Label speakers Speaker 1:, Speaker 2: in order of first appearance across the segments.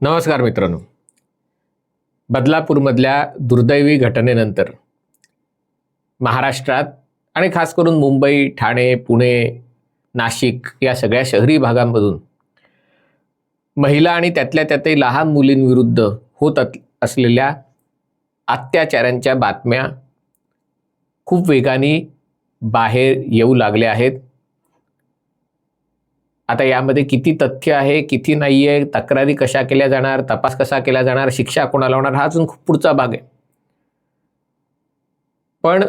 Speaker 1: नमस्कार मित्रांनो. बदलापूरमधल्या दुर्दैवी घटनेनंतर महाराष्ट्रात आणि खास करून मुंबई ठाणे पुणे नाशिक या सगळ्या शहरी भागांमधून महिला आणि त्यातल्या त्यातही लहान मुलींविरुद्ध होत असलेल्या अत्याचारांच्या बातम्या खूप वेगाने बाहेर येऊ लागल्या आहेत. आता यामध्ये किती तथ्य आहे किती नाही आहे तक्रारी कशा केल्या जाणार तपास कसा केला जाणार शिक्षा कोणाला होणार हा अजून खूप पुढचा भाग आहे. पण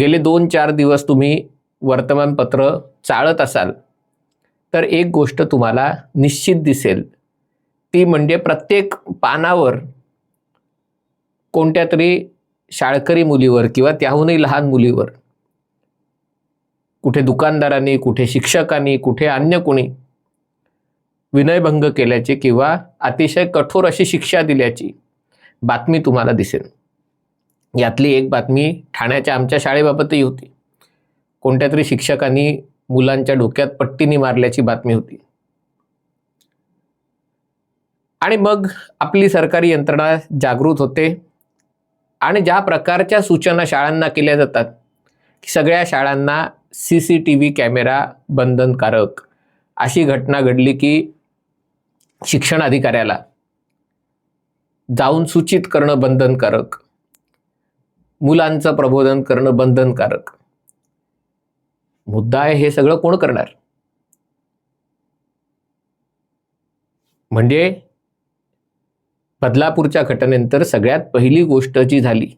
Speaker 1: गेले दोन चार दिवस तुम्ही वर्तमानपत्र चाळत असाल तर एक गोष्ट तुम्हाला निश्चित दिसेल. ती म्हणजे प्रत्येक पानावर कोणत्या तरी शाळकरी मुलीवर किंवा त्याहूनही लहान मुलीवर कुठे दुकानदारांनी कुठे शिक्षकांनी कुठे अन्य कोणी विनयभंग केल्याची किंवा अतिशय कठोर अशी शिक्षा दिल्याची बातमी तुम्हाला दिसेल. यातली एक बातमी ठाण्याच्या आमच्या शाळेबाबतही होती. कोणत्या तरी शिक्षकांनी मुलांच्या डोक्यात पट्टीने मारल्याची बातमी होती. आणि मग आपली सरकारी यंत्रणा जागृत होते. आणि ज्या प्रकारच्या सूचना शाळांना केल्या जातात सगळ्या शाळांना C C T V camera बंधनकारक अशी घटना घडली की शिक्षण अधिकाऱ्याला जाऊन सूचित करणं बंधनकारक मुलांचं प्रबोधन करणं बंधनकारक. मुद्दा आहे हे सगळं कोण करणार? म्हणजे बदलापूरच्या घटनेनंतर सगळ्यात पहिली गोष्ट जी झाली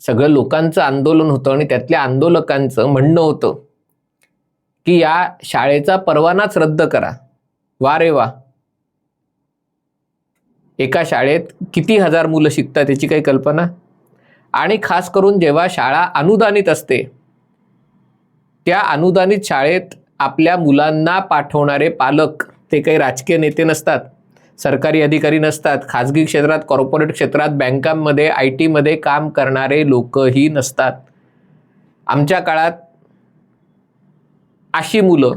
Speaker 1: सगळं लोकांचं आंदोलन होतं आणि त्यातल्या आंदोलकांचं म्हणणं होतं की या शाळेचा परवानाच रद्द करा. वा रे वा एका शाळेत किती हजार मुलं शिकतात याची काही कल्पना? आणि खास करून जेव्हा शाळा अनुदानित असते त्या अनुदानित शाळेत आपल्या मुलांना पाठवणारे पालक ते काही राजकीय नेते नसतात सरकारी अधिकारी नसतात. खाजगी क्षेत्रात कॉर्पोरेट क्षेत्रात बँकांमध्ये आय टीमध्ये काम करणारे लोकही नसतात. आमच्या काळात अशी मुलं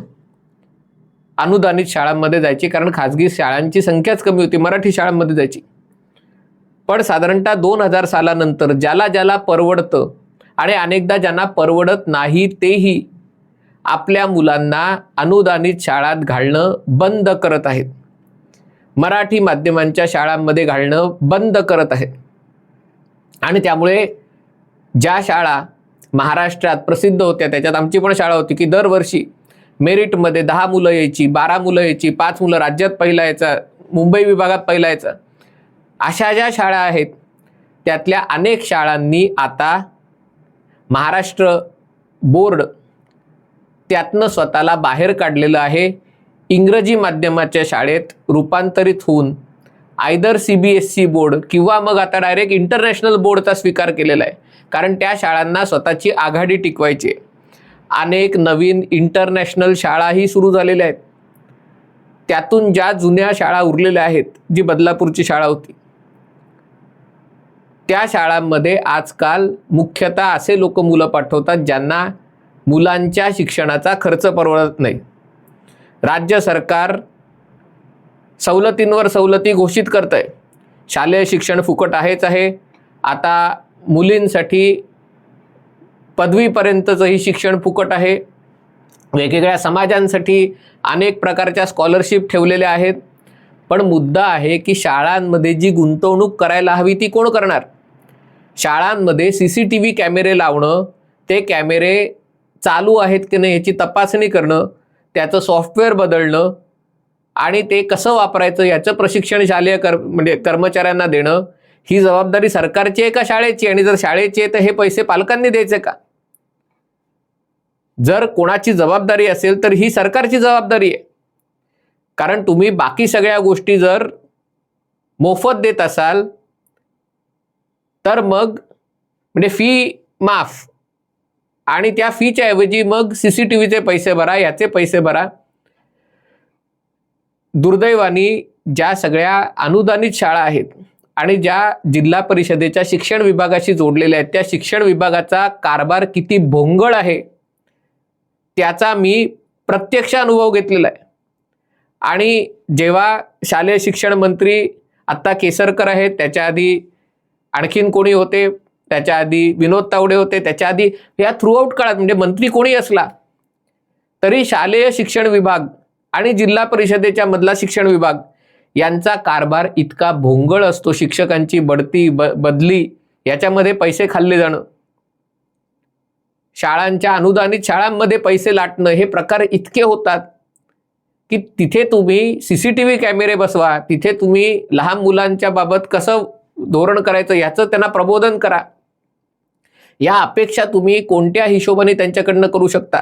Speaker 1: अनुदानित शाळांमध्ये जायची कारण खाजगी शाळांची संख्याच कमी होती मराठी शाळांमध्ये जायची. पण साधारणतः दोन हजार सालानंतर ज्याला ज्याला परवडतं आणि अनेकदा ज्यांना परवडत नाही तेही आपल्या मुलांना अनुदानित शाळात घालणं बंद करत आहेत. मराठी माध्यमांच्या शाळांमध्ये घालणं बंद करत आहेत. आणि त्यामुळे ज्या शाळा महाराष्ट्रात प्रसिद्ध होत्या त्याच्यात आमची पण शाळा होती की दरवर्षी मेरिटमध्ये दहा मुलं यायची बारा मुलं यायची पाच मुलं राज्यात पहिला यायचा मुंबई विभागात पहिला यायचा. अशा ज्या शाळा आहेत त्यातल्या अनेक शाळांनी आता महाराष्ट्र बोर्ड त्यातनं स्वतःला बाहेर काढलेलं आहे. इंग्रजी माध्यमाच्या शाळेत रूपांतरित होऊन either C B S C board किंवा मग आता डायरेक्ट इंटरनॅशनल बोर्डचा स्वीकार केलेला आहे. कारण त्या शाळांना स्वतःची आघाडी टिकवायची अनेक नवीन इंटरनॅशनल शाळाही सुरू झालेल्या आहेत. त्यातून ज्या जुन्या शाळा उरलेल्या आहेत जी बदलापूरची शाळा होती त्या शाळांमध्ये आजकाल मुख्यतः असे लोक मुलं पाठवतात ज्यांना मुलांच्या शिक्षणाचा खर्च परवडत नाही. राज्य सरकार सवलतींवर सवलती घोषित करत आहे शालेय शिक्षण फुकट आहेच आहे. आता मुलींसाठी पदवीपर्यंतचंही शिक्षण फुकट आहे. वेगवेगळ्या समाजांसाठी अनेक प्रकारच्या स्कॉलरशिप ठेवलेल्या आहेत. पण मुद्दा आहे की शाळांमध्ये जी गुंतवणूक करायला हवी ती कोण करणार? शाळांमध्ये सी सी टी व्ही कॅमेरे लावणं ते कॅमेरे चालू आहेत की नाही याची तपासणी करणं त्याचं सॉफ्टवेअर बदलणं आणि ते कसं वापरायचं याचं प्रशिक्षण शालेय कर म्हणजे कर्मचाऱ्यांना देणं ही जबाबदारी सरकारची आहे का शाळेची? आणि जर शाळेची आहे तर हे पैसे पालकांनी द्यायचे का? जर कोणाची जबाबदारी असेल तर ही सरकारची जबाबदारी आहे. कारण तुम्ही बाकी सगळ्या गोष्टी जर मोफत देत असाल तर मग म्हणजे फी माफ. आणि त्या फीच्या ऐवजी मग सी सी टी व्हीचे पैसे भरा याचे पैसे भरा. दुर्दैवानी ज्या सगळ्या अनुदानित शाळा आहेत आणि ज्या जिल्हा परिषदेच्या शिक्षण विभागाशी जोडलेल्या आहेत त्या शिक्षण विभागाचा कारभार किती भोंगळ आहे त्याचा मी प्रत्यक्ष अनुभव घेतलेला आहे. आणि जेव्हा शालेय शिक्षण मंत्री आत्ता केसरकर आहेत त्याच्या आधी आणखीन कोणी होते? त्याच्या आधी विनोद तावडे होते त्याच्या आधी या थ्रूआउट काळात म्हणजे मंत्री कोणी असला तरी शालेय शिक्षण विभाग आणि जिल्हा परिषदेच्या मधला शिक्षण विभाग यांचा कारभार इतका भोंगळ असतो. शिक्षकांची बढती ब बदली याच्यामध्ये पैसे खाल्ले जाणं शाळांच्या अनुदानित शाळांमध्ये पैसे लाटणं हे प्रकार इतके होतात की तिथे तुम्ही सी सी टी व्ही कॅमेरे बसवा तिथे तुम्ही लहान मुलांच्या बाबत कसं धोरण करायचं याचं त्यांना प्रबोधन करा. या अपेक्षा तुम्ही कोणत्या हिशोबाने त्यांच्याकडनं करू शकता?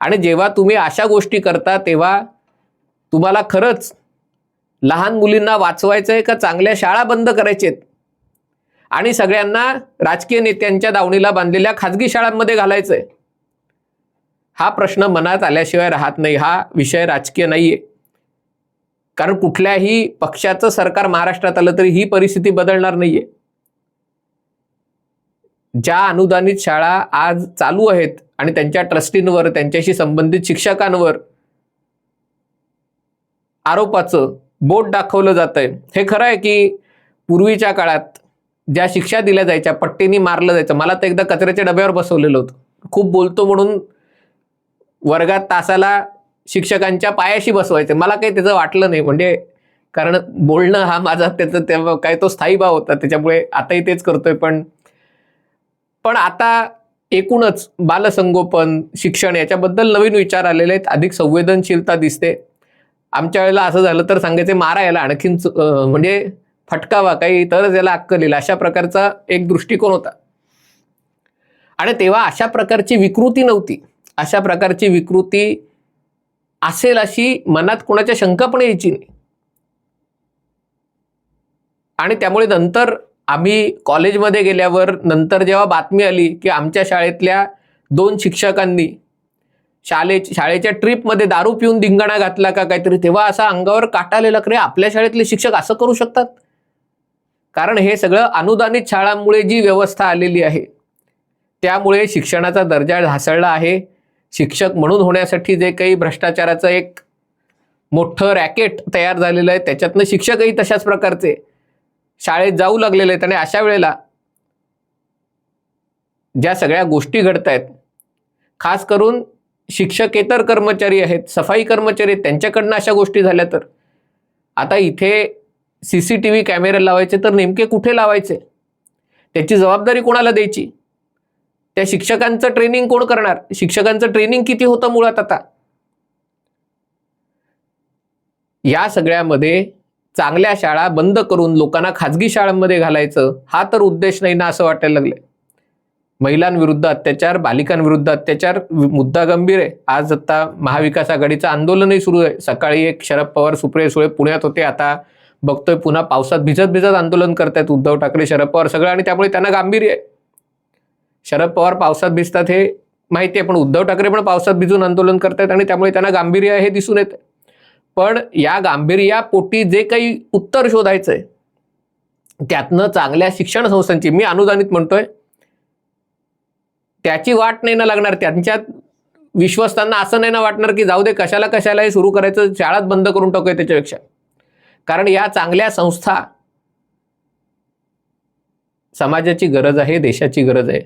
Speaker 1: आणि जेव्हा तुम्ही अशा गोष्टी करता तेव्हा तुम्हाला खरंच लहान मुलींना वाचवायचं आहे का चांगल्या शाळा बंद करायचे आहेत आणि सगळ्यांना राजकीय नेत्यांच्या दावणीला बांधलेल्या खाजगी शाळांमध्ये घालायचं आहे हा प्रश्न मनात आल्याशिवाय राहत नाही. हा विषय राजकीय नाही आहे कारण कुठल्याही पक्षाचं सरकार महाराष्ट्रात आलं तरी ही परिस्थिती बदलणार नाहीये. ज्या अनुदानित शाळा आज चालू आहेत आणि त्यांच्या ट्रस्टींवर त्यांच्याशी संबंधित शिक्षकांवर आरोपाचं बोट दाखवलं जात आहे हे खरं आहे की पूर्वीच्या काळात ज्या शिक्षा दिल्या जायच्या पट्टीनी मारलं जायचं. मला तर एकदा कचऱ्याच्या डब्यावर बसवलेलं होतं. खूप बोलतो म्हणून वर्गात तासाला शिक्षकांच्या पायाशी बसवायचे. मला काही त्याचं वाटलं नाही. म्हणजे कारण बोलणं हा माझा त्याचं तेव्हा काय तो स्थायी भाव होता. त्याच्यामुळे आताही तेच करतोय. पण पण आता एकूणच बालसंगोपन शिक्षण याच्याबद्दल नवीन विचार आलेले आहेत. अधिक संवेदनशीलता दिसते. आमच्या वेळेला असं झालं तर सांगायचे मारा याला आणखीन म्हणजे फटकावा काही तरच याला अक्कल येईल अशा प्रकारचा एक दृष्टिकोन होता. आणि तेव्हा अशा प्रकारची विकृती नव्हती. अशा प्रकारची विकृती असेल अशी मनात कोणाच्या शंका पण यायची नाही. आणि त्यामुळे नंतर आम्ही कॉलेजमध्ये गेल्यावर नंतर जेव्हा बातमी आली की आमच्या शाळेतल्या दोन शिक्षकांनी शाळे शाळेच्या ट्रिपमध्ये दारू पिऊन धिंगाणा घातला का काहीतरी तेव्हा असा अंगावर काटा आलेला की रे, आपल्या शाळेतले शिक्षक असं करू शकतात? कारण हे सगळं अनुदानित शाळांमुळे जी व्यवस्था आलेली आहे त्यामुळे शिक्षणाचा दर्जा ढासळला आहे. शिक्षक म्हणून होण्यासाठी जे काही भ्रष्टाचाराचं एक मोठं रॅकेट तयार झालेलं आहे त्याच्यातनं शिक्षकही तशाच प्रकारचे. शाळेत जाऊ लागलेले आहेत आणि अशा वेळेला ज्या सगळ्या गोष्टी घडत आहेत खास करून शिक्षकेतर कर्मचारी आहेत सफाई कर्मचारी आहेत त्यांच्याकडनं अशा गोष्टी झाल्या तर. आता इथे सी सी टी व्ही कॅमेरे लावायचे तर नेमके कुठे लावायचे? त्याची जबाबदारी कोणाला द्यायची? त्या शिक्षकांचं ट्रेनिंग कोण करणार? शिक्षकांचं ट्रेनिंग किती होतं मुळात आता? या सगळ्यामध्ये चांगल्या शाळा बंद करून लोकांना खाजगी शाळांमध्ये घालायचं हा तर उद्देश नाही ना असं वाटायला लागलं महिलांविरुद्ध अत्याचार बालिकांविरुद्ध अत्याचार मुद्दा गंभीर आहे. आज आता महाविकास आघाडीचं आंदोलनही सुरू आहे. सकाळी एक शरद पवार सुप्रिया सुळे पुण्यात होते. आता बघतोय पुन्हा पावसात भिजत भिजत आंदोलन करतायत उद्धव ठाकरे शरद पवार सगळं आणि त्यामुळे त्यांना गांभीर्य आहे. शरद पवार पावसात भिजतात हे माहिती आहे पण उद्धव ठाकरे पण पावसात भिजून आंदोलन करतायत आणि त्यामुळे त्यांना गांभीर्य आहे हे दिसून येतं पण या गांभीर्यापोटी जे काही उत्तर शोधायचं आहे त्यातनं चांगल्या शिक्षण संस्थांची मी अनुदानित म्हणतोय त्याची वाट नाही ना लागणार. त्यांच्यात विश्वस्तांना असं नाही ना वाटणार की जाऊ दे कशाला कशाला हे सुरू करायचं शाळात बंद करून टाकूया त्याच्यापेक्षा. कारण या चांगल्या संस्था समाजाची गरज आहे देशाची गरज आहे.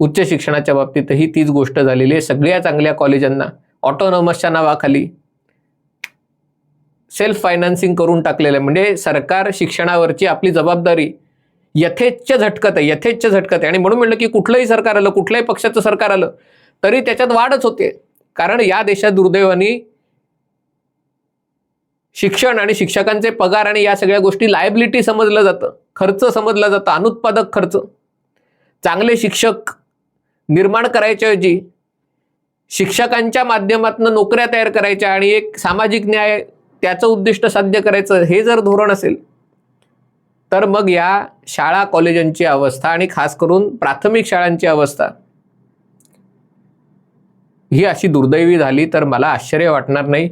Speaker 1: उच्च शिक्षणाच्या बाबतीतही तीच गोष्ट झालेली आहे. सगळ्या चांगल्या कॉलेजांना ऑटोनॉमसच्या नावाखाली सेल्फ फायनान्सिंग करून टाकलेलं आहे. म्हणजे सरकार शिक्षणावरची आपली जबाबदारी यथेच्छ झटकत आहे यथेच्छ झटकत आहे. आणि म्हणून म्हणलं की कुठलंही सरकार आलं कुठल्याही पक्षाचं सरकार आलं तरी त्याच्यात वाढच होते. कारण या देशात दुर्दैवानी शिक्षण आणि शिक्षकांचे पगार आणि या सगळ्या गोष्टी लायबिलिटी समजलं जातं. खर्च समजला जातं. अनुत्पादक खर्च. चांगले शिक्षक निर्माण करायच्याऐवजी शिक्षकांच्या माध्यमातून नोकऱ्या तयार करायच्या आणि एक सामाजिक न्याय त्याचं उद्दिष्ट साध्य करायचं हे जर धोरण असेल तर मग या शाळा कॉलेजांची अवस्था आणि खास करून प्राथमिक शाळांची अवस्था ही अशी दुर्दैवी झाली तर मला आश्चर्य वाटणार नाही.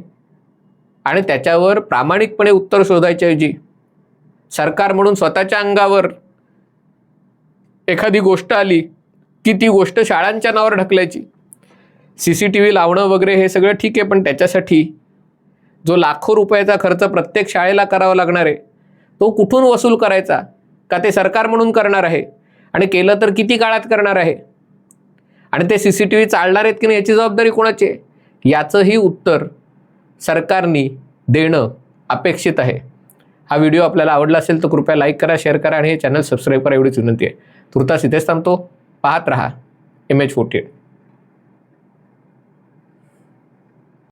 Speaker 1: आणि त्याच्यावर प्रामाणिकपणे उत्तर शोधायच्याऐवजी सरकार म्हणून स्वतःच्या अंगावर एखादी गोष्ट आली की ती गोष्ट शाळांच्या नावावर ढकलायची. सी सी टी व्ही लावणं वगैरे हे सगळं ठीक आहे पण त्याच्यासाठी जो लाखो रुपयाचा खर्च प्रत्येक शाळेला करावा लागणार आहे तो कुठून वसूल करायचा? का ते सरकार म्हणून करणार आहे? आणि केलं तर किती काळात करणार आहे? आणि ते सी सी टी व्ही चालणार आहेत की नाही याची जबाबदारी कोणाची आहे? याचंही उत्तर सरकारनी देणं अपेक्षित आहे. हा व्हिडिओ आपल्याला आवडला असेल तर कृपया लाईक करा शेअर करा आणि हे चॅनल सबस्क्राईब करा एवढीच विनंती आहे. तुर्तास इथेच थांबतो. पाहत रहा. M H forty